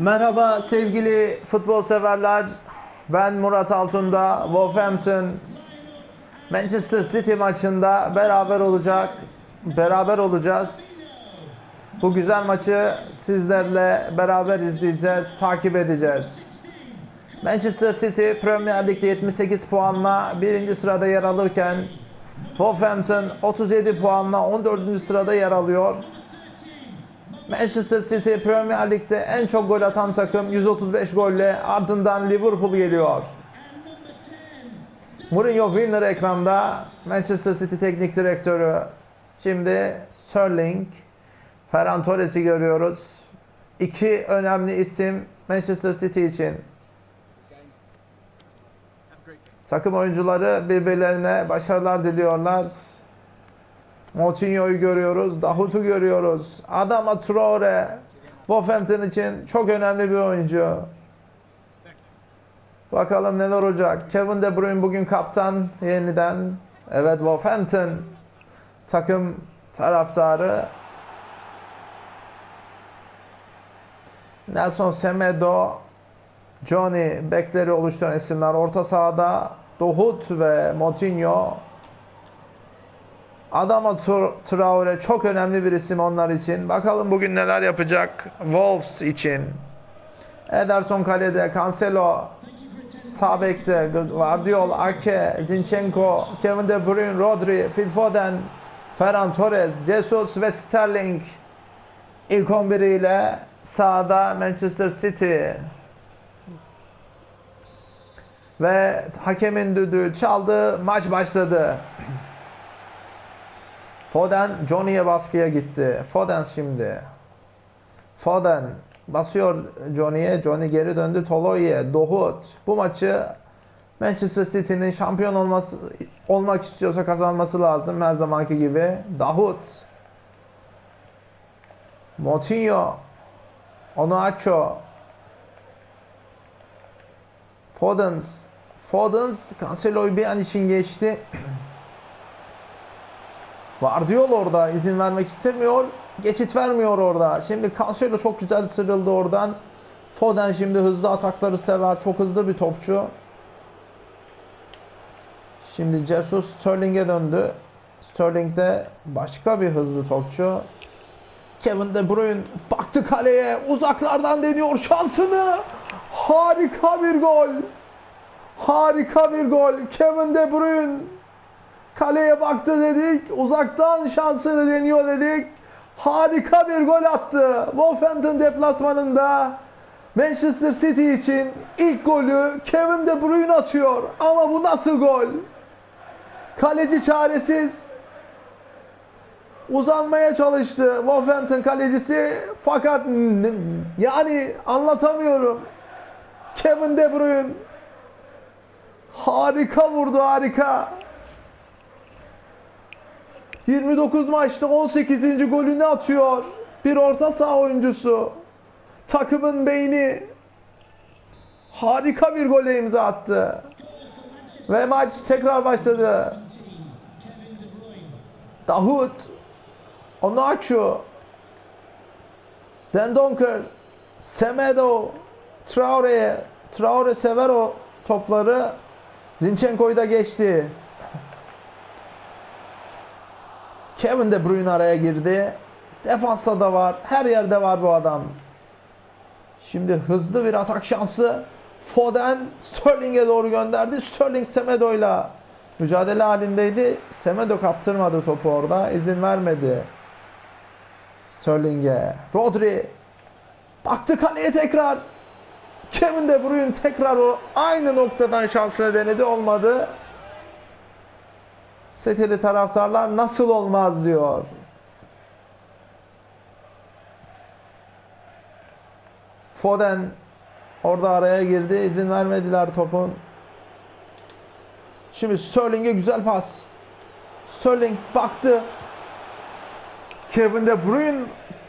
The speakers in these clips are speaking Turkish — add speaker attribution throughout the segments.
Speaker 1: Merhaba sevgili futbol severler. Ben Murat Altunda. Wolverhampton Manchester City maçında beraber olacak. Beraber olacağız. Bu güzel maçı sizlerle beraber izleyeceğiz, takip edeceğiz. Manchester City Premier Lig'de 78 puanla birinci sırada yer alırken Wolverhampton 37 puanla 14. sırada yer alıyor. Manchester City Premier Lig'de en çok gol atan takım 135 golle ardından Liverpool geliyor. Mourinho Winner ekranda Manchester City teknik direktörü. Şimdi Sterling, Ferran Torres'i görüyoruz. İki önemli isim Manchester City için. Takım oyuncuları birbirlerine başarılar diliyorlar. Moutinho'yu görüyoruz, Davut'u görüyoruz. Adama Traore, Wolverhampton için çok önemli bir oyuncu. Bakalım neler olacak. Kevin De Bruyne bugün kaptan yeniden. Evet Wolverhampton takım taraftarı. Nelson Semedo, Johnny bekleri oluşturan isimler. Orta sahada Dohut ve Moutinho. Adama Tra- Traore çok önemli bir isim onlar için. Bakalım bugün neler yapacak Wolves için. Ederson kalede, Cancelo sağ bekte, Guardiol, Ake, Zinchenko, Kevin De Bruyne, Rodri, Phil Foden, Ferran Torres, Jesus ve Sterling ilk 11 ile sahada Manchester City. Ve hakemin düdüğü çaldı, maç başladı. Foden Johnny'ye baskıya gitti. Foden şimdi. Foden basıyor Johnny'ye. Johnny geri döndü Tolo'ya. Dohut. Bu maçı Manchester City'nin şampiyon olması olmak istiyorsa kazanması lazım her zamanki gibi. Dahut. Moutinho. Onuachu. Fodens. Fodens Cancelo'yu bir an için geçti. Guardiola orada izin vermek istemiyor. Geçit vermiyor orada. Şimdi Cancelo çok güzel sıyrıldı oradan. Foden şimdi hızlı atakları sever. Çok hızlı bir topçu. Şimdi Jesus Sterling'e döndü. Sterling de başka bir hızlı topçu. Kevin De Bruyne baktı kaleye. Uzaklardan deniyor şansını. Harika bir gol. Harika bir gol. Kevin De Bruyne Kaleye baktı dedik. Uzaktan şansını deniyor dedik. Harika bir gol attı. Wolverhampton deplasmanında Manchester City için ilk golü Kevin De Bruyne atıyor. Ama bu nasıl gol? Kaleci çaresiz. Uzanmaya çalıştı Wolverhampton kalecisi fakat yani anlatamıyorum. Kevin De Bruyne harika vurdu harika. 29 maçta 18. golünü atıyor. Bir orta saha oyuncusu. Takımın beyni harika bir gole imza attı. Ve maç tekrar başladı. Dahut Onaçu Dendonker Semedo Traore Traore sever o topları Zinchenko'yu da geçti. Kevin De Bruyne araya girdi. Defansta da var. Her yerde var bu adam. Şimdi hızlı bir atak şansı. Foden Sterling'e doğru gönderdi. Sterling Semedo'yla mücadele halindeydi. Semedo kaptırmadı topu orada. İzin vermedi. Sterling'e. Rodri baktı kaleye tekrar. Kevin De Bruyne tekrar o aynı noktadan şansını denedi. Olmadı. Seteli taraftarlar nasıl olmaz diyor. Foden orada araya girdi. İzin vermediler topun. Şimdi Sterling'e güzel pas. Sterling baktı. Kevin De Bruyne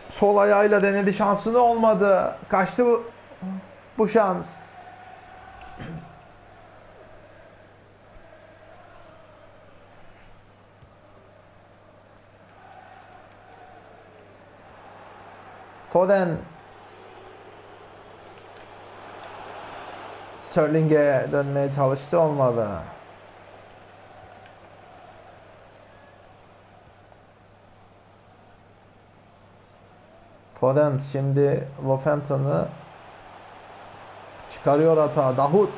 Speaker 1: sol ayağıyla denedi şansını olmadı. Kaçtı bu, bu şans. Foden Sterling'e dönmeye çalıştı olmadı. Foden şimdi Wolverhampton'ı çıkarıyor hata. Dahut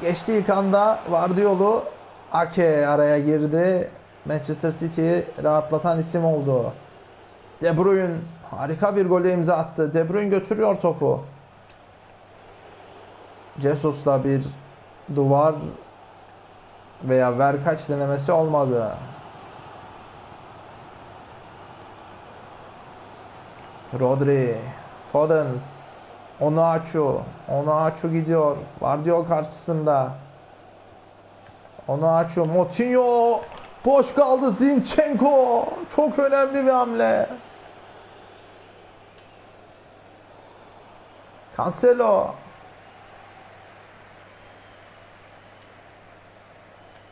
Speaker 1: geçti ilk anda vardı yolu. Ake araya girdi. Manchester City'yi rahatlatan isim oldu. De Bruyne harika bir gole imza attı. De Bruyne götürüyor topu. Jesus'la bir duvar veya ver kaç denemesi olmadı. Rodri, Foden, Onuachu, Onuachu gidiyor. Vardiol karşısında. Onuachu, Motinho, boş kaldı Zinchenko. Çok önemli bir hamle. Cancelo.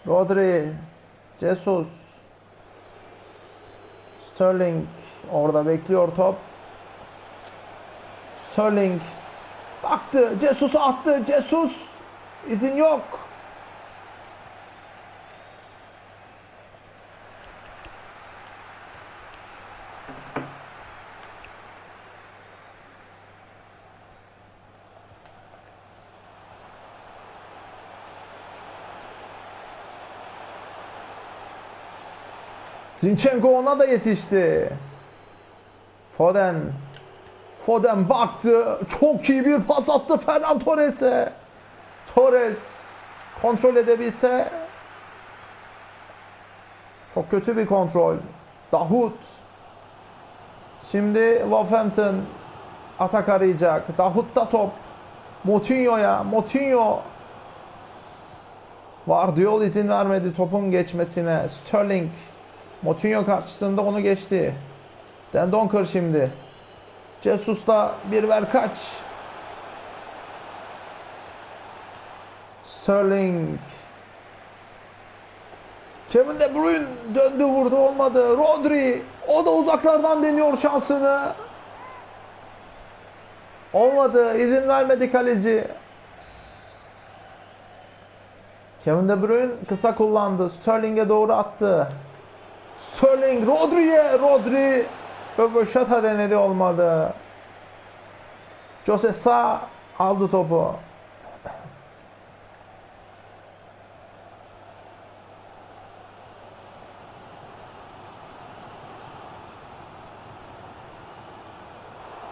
Speaker 1: Rodri, Jesus, Sterling orada bekliyor top. Sterling baktı, Jesus'u attı. Jesus izin yok. Zinchenko ona da yetişti. Foden. Foden baktı. Çok iyi bir pas attı Ferran Torres'e. Torres kontrol edebilse çok kötü bir kontrol. Dahut. Şimdi Wolverhampton atak arayacak. Dahut'ta top. Moutinho'ya. Moutinho Vardiol izin vermedi topun geçmesine. Sterling Moutinho karşısında onu geçti. Dendonker şimdi. Jesus'ta bir ver kaç. Sterling. Kevin De Bruyne döndü vurdu olmadı. Rodri o da uzaklardan deniyor şansını. Olmadı. izin vermedi kaleci. Kevin De Bruyne kısa kullandı. Sterling'e doğru attı. Sterling Rodri'ye Rodri Röveşata denedi olmadı. Jose Sa aldı topu.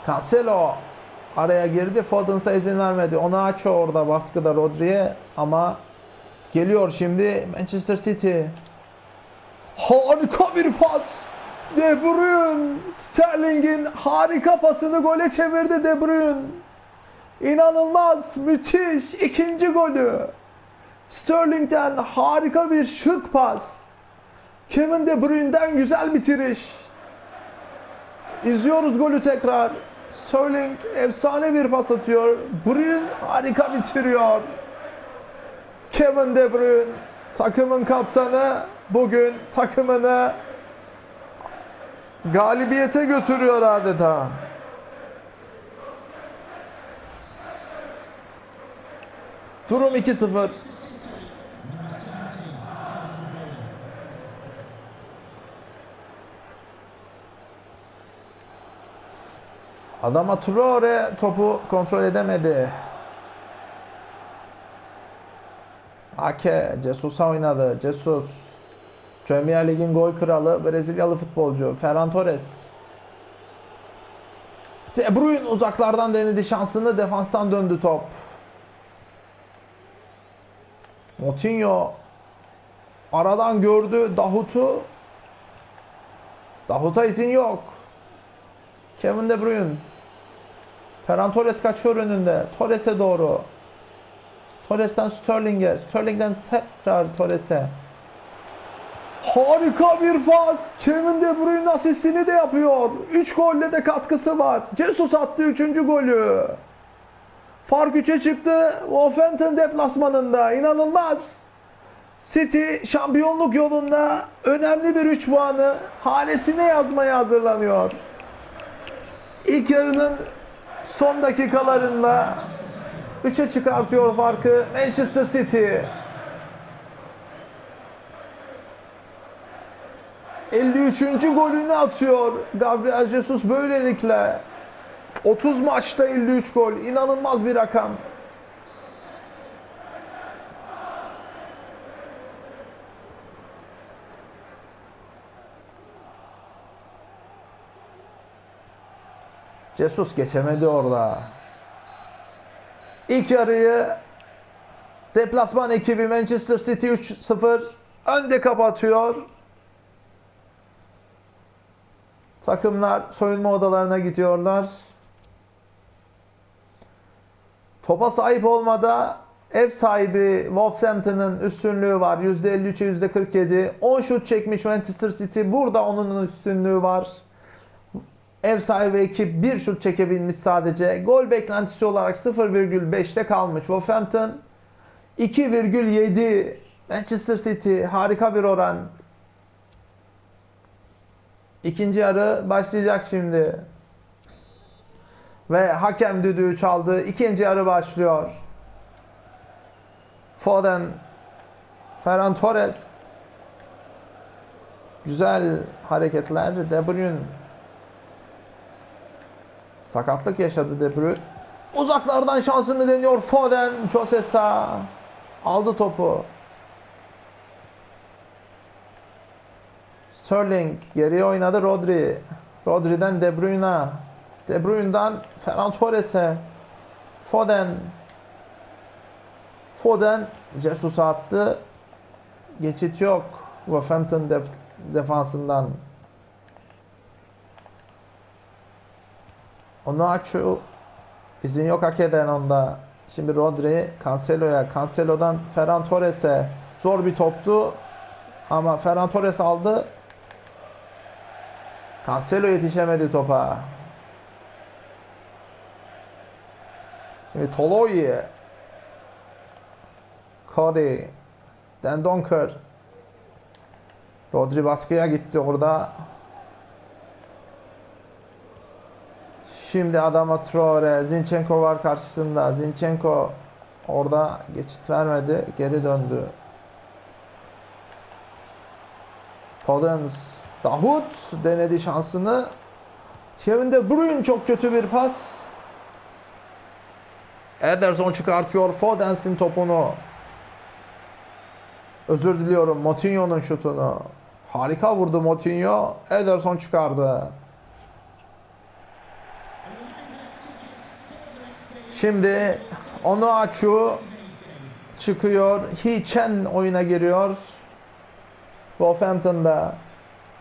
Speaker 1: Cancelo araya girdi. Foden'sa izin vermedi. Ona aç orada baskıda Rodri'ye ama geliyor şimdi Manchester City. Harika bir pas. De Bruyne Sterling'in harika pasını gole çevirdi De Bruyne. İnanılmaz, müthiş ikinci golü. Sterling'den harika bir şık pas. Kevin De Bruyne'den güzel bitiriş. İzliyoruz golü tekrar. Sterling efsane bir pas atıyor. Bruyne harika bitiriyor. Kevin De Bruyne takımın kaptanı bugün takımını galibiyete götürüyor adeta. Durum 2-0. Adama Traore topu kontrol edemedi. Ake, Jesus'a oynadı. Jesus. Premier Lig'in gol kralı Brezilyalı futbolcu Ferran Torres. De Bruyne uzaklardan denedi şansını. Defanstan döndü top. Moutinho aradan gördü Dahut'u. Dahut'a izin yok. Kevin De Bruyne. Ferran Torres kaçıyor önünde. Torres'e doğru. Torres'ten Sterling'e. Sterling'den tekrar Torres'e. Harika bir pas. Kevin De Bruyne asistini de yapıyor. 3 golle de katkısı var. Jesus attı 3. golü. Fark 3'e çıktı. Wolverhampton deplasmanında. İnanılmaz. City şampiyonluk yolunda önemli bir 3 puanı hanesine yazmaya hazırlanıyor. İlk yarının son dakikalarında 3'e çıkartıyor farkı Manchester City. 53. golünü atıyor Gabriel Jesus böylelikle. 30 maçta 53 gol. İnanılmaz bir rakam. Jesus geçemedi orada. İlk yarıyı deplasman ekibi Manchester City 3-0 önde kapatıyor. Takımlar soyunma odalarına gidiyorlar. Topa sahip olmada ev sahibi Wolverhampton'ın üstünlüğü var. %53'e %47. 10 şut çekmiş Manchester City. Burada onun üstünlüğü var. Ev sahibi ekip bir şut çekebilmiş sadece. Gol beklentisi olarak 0,5'te kalmış. Wolverhampton 2,7. Manchester City harika bir oran. İkinci yarı başlayacak şimdi. Ve hakem düdüğü çaldı. İkinci yarı başlıyor. Foden, Ferran Torres. Güzel hareketler. De Bruyne Sakatlık yaşadı De Bruyne. Uzaklardan şansını deniyor Foden. Josesa aldı topu. Sterling geriye oynadı Rodri. Rodri'den De Bruyne'a. De Bruyne'dan Ferran Torres'e. Foden. Foden Jesus'a attı. Geçit yok. Wolverhampton def defansından. Onu açıyor. İzin yok hak eden onda. Şimdi Rodri Cancelo'ya. Cancelo'dan Ferran Torres'e. Zor bir toptu. Ama Ferran Torres aldı. Cancelo yetişemedi topa. Şimdi Toloi. Cody. Dan Donker. Rodri baskıya gitti orada. Şimdi adama Traore, Zinchenko var karşısında. Zinchenko orada geçit vermedi. Geri döndü. Podens. Dahut denedi şansını. Kevin De Bruyne çok kötü bir pas. Ederson çıkartıyor Fodens'in topunu. Özür diliyorum Moutinho'nun şutunu. Harika vurdu Moutinho. Ederson çıkardı. Şimdi onu açıyor. Çıkıyor. Hichen oyuna giriyor. Wolverhampton'da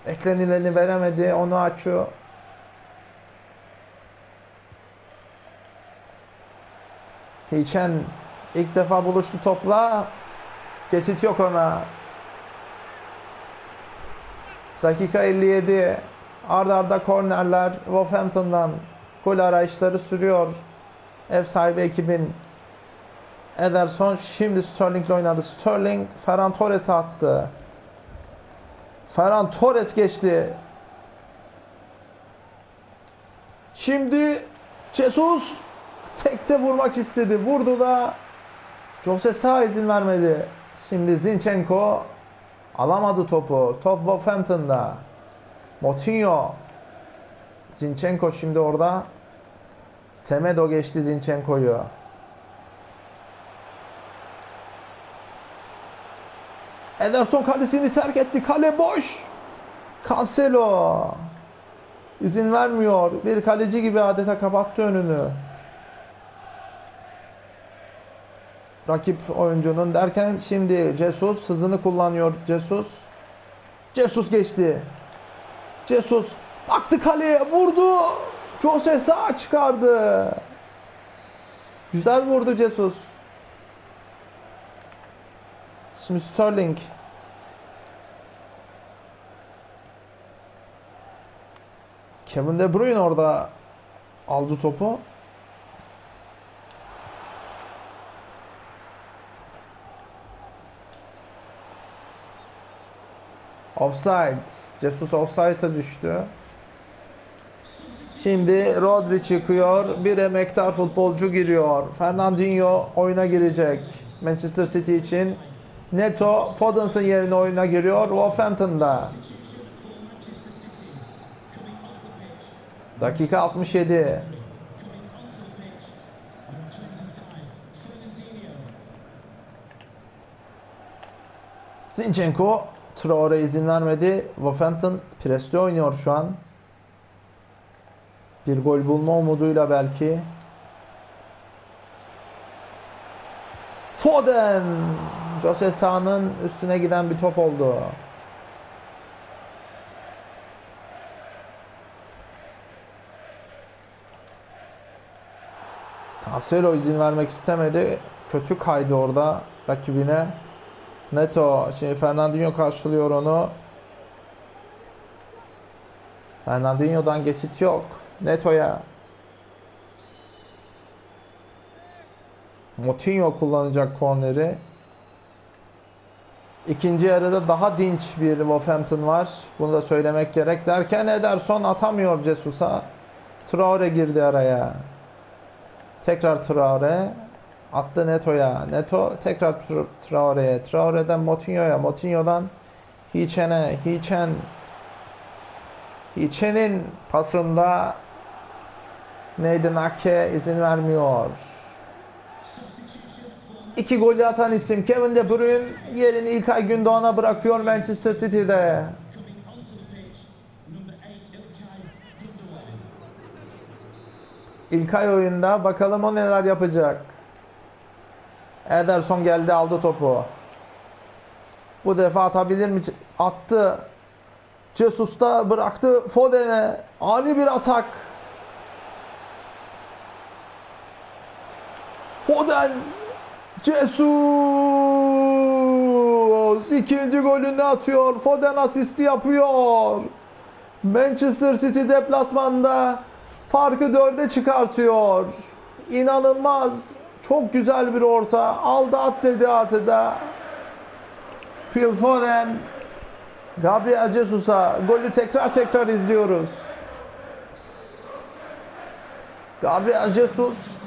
Speaker 1: eklenileni veremedi. Onu açıyor. Hichen ilk defa buluştu topla. Geçit yok ona. Dakika 57. Arda arda kornerler Wolverhampton'dan gol arayışları sürüyor. Ev sahibi ekibin Ederson şimdi Sterling'le oynadı. Sterling Ferran Torres'e attı. Ferran Torres geçti. Şimdi Jesus tekte vurmak istedi. Vurdu da Jose sağ izin vermedi. Şimdi Zinchenko alamadı topu. Top Wolverhampton'da. Moutinho. Zinchenko şimdi orada. Semedo geçti Zinchenko'yu. Ederson kalesini terk etti. Kale boş. Cancelo. İzin vermiyor. Bir kaleci gibi adeta kapattı önünü. Rakip oyuncunun derken şimdi Jesus hızını kullanıyor. Jesus. Jesus geçti. Jesus baktı kaleye vurdu. Jose sağ çıkardı. Güzel vurdu Jesus. Şimdi Sterling. Kevin De Bruyne orada aldı topu. Offside. Jesus offside'a düştü. Şimdi Rodri çıkıyor. Bir emektar futbolcu giriyor. Fernandinho oyuna girecek. Manchester City için. Neto Foden'sın yerine oyuna giriyor. Wolverhampton'da. Dakika 67. Zinchenko Traore izin vermedi. Wolverhampton presli oynuyor şu an. Bir gol bulma umuduyla belki. Foden! Jose Sa'nın üstüne giden bir top oldu. Cancelo izin vermek istemedi. Kötü kaydı orada rakibine. Neto, şimdi Fernandinho karşılıyor onu. Fernandinho'dan geçit yok. Neto'ya. Moutinho kullanacak korneri. İkinci yarıda daha dinç bir Wolverhampton var. Bunu da söylemek gerek derken Ederson atamıyor Jesus'a. Traore girdi araya. Tekrar Traore. Attı Neto'ya. Neto tekrar Tra- Traore'ye. Traore'den Moutinho'ya. Moutinho'dan Hiçen'e. Hiçen. Hiçen'in pasında Nathan Ake izin vermiyor. İki golü atan isim Kevin De Bruyne yerini İlkay Gündoğan'a bırakıyor Manchester City'de. İlkay oyunda bakalım o neler yapacak. Ederson geldi aldı topu. Bu defa atabilir mi? Attı. Jesus da bıraktı Foden'e. Ani bir atak. Foden. Jesus. ikinci golünü atıyor. Foden asisti yapıyor. Manchester City deplasmanda farkı dörde çıkartıyor. İnanılmaz. Çok güzel bir orta. Aldı at dedi atıda. Phil Foden Gabriel Jesus'a golü tekrar tekrar izliyoruz. Gabriel Jesus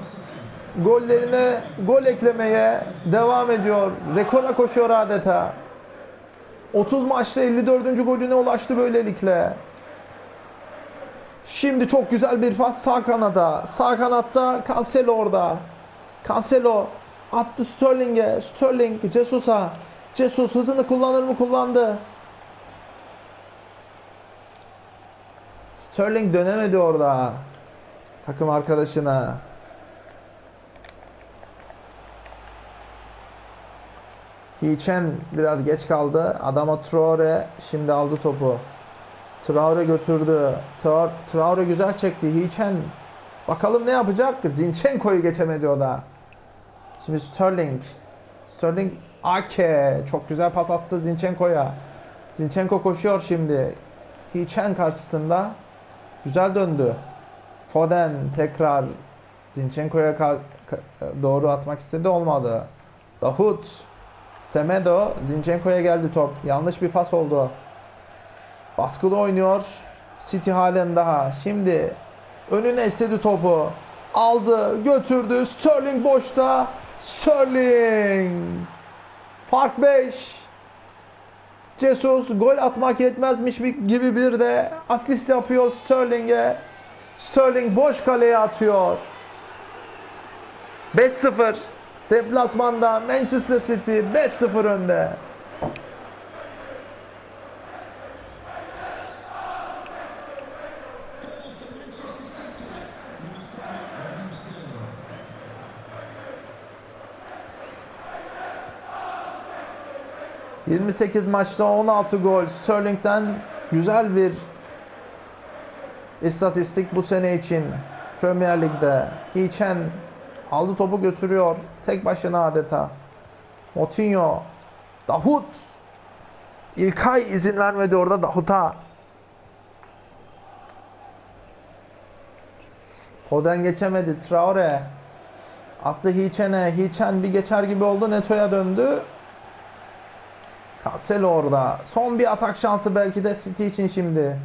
Speaker 1: gollerine gol eklemeye devam ediyor. Rekora koşuyor adeta. 30 maçta 54. golüne ulaştı böylelikle. Şimdi çok güzel bir pas sağ kanada. Sağ kanatta Cancelo orada. Cancelo attı Sterling'e. Sterling Jesus'a. Jesus hızını kullanır mı? Kullandı. Sterling dönemedi orada. Takım arkadaşına. Hiçen biraz geç kaldı. Adama Traore şimdi aldı topu. Traore götürdü. Tra- Traore güzel çekti. Hiçen bakalım ne yapacak? Zinchenko'yu geçemedi o da. Şimdi Sterling. Sterling Ake çok güzel pas attı Zinchenko'ya. Zinchenko koşuyor şimdi. Hiçen karşısında güzel döndü. Foden tekrar Zinchenko'ya doğru atmak istedi olmadı. Davut Semedo Zinchenko'ya geldi top. Yanlış bir pas oldu. Baskılı oynuyor. City halen daha. Şimdi önüne istedi topu. Aldı, götürdü. Sterling boşta. Sterling. Fark 5. Jesus gol atmak yetmezmiş gibi bir de asist yapıyor Sterling'e. Sterling boş kaleye atıyor. 5-0. Deplasmanda Manchester City 5-0 önde. ...28 maçta 16 gol. Sterling'den güzel bir istatistik bu sene için. Premier Lig'de. Hiçen aldı topu götürüyor. Tek başına adeta. Moutinho. Dahut. İlkay izin vermedi orada Dahut'a. Foden geçemedi. Traore. Attı Hiçen'e. Hiçen bir geçer gibi oldu. Neto'ya döndü. Cancelo orada. Son bir atak şansı belki de City için şimdi.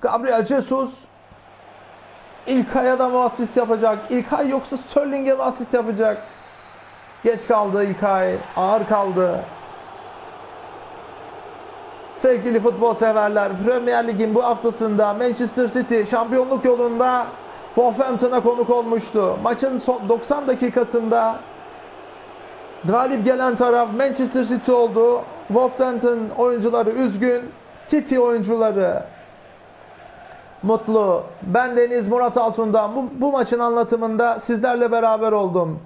Speaker 1: Gabriel Jesus İlkay'a da mı asist yapacak? İlkay yoksa Sterling'e mi asist yapacak? Geç kaldı İlkay. Ağır kaldı. Sevgili futbol severler, Premier Lig'in bu haftasında Manchester City şampiyonluk yolunda Wolverhampton'a konuk olmuştu. Maçın son 90 dakikasında galip gelen taraf Manchester City oldu. Wolverhampton oyuncuları üzgün, City oyuncuları mutlu. Ben Deniz Murat Altun'dan bu, bu maçın anlatımında sizlerle beraber oldum.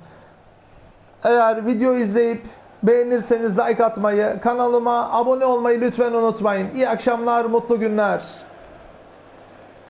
Speaker 1: Eğer video izleyip beğenirseniz like atmayı, kanalıma abone olmayı lütfen unutmayın. İyi akşamlar, mutlu günler.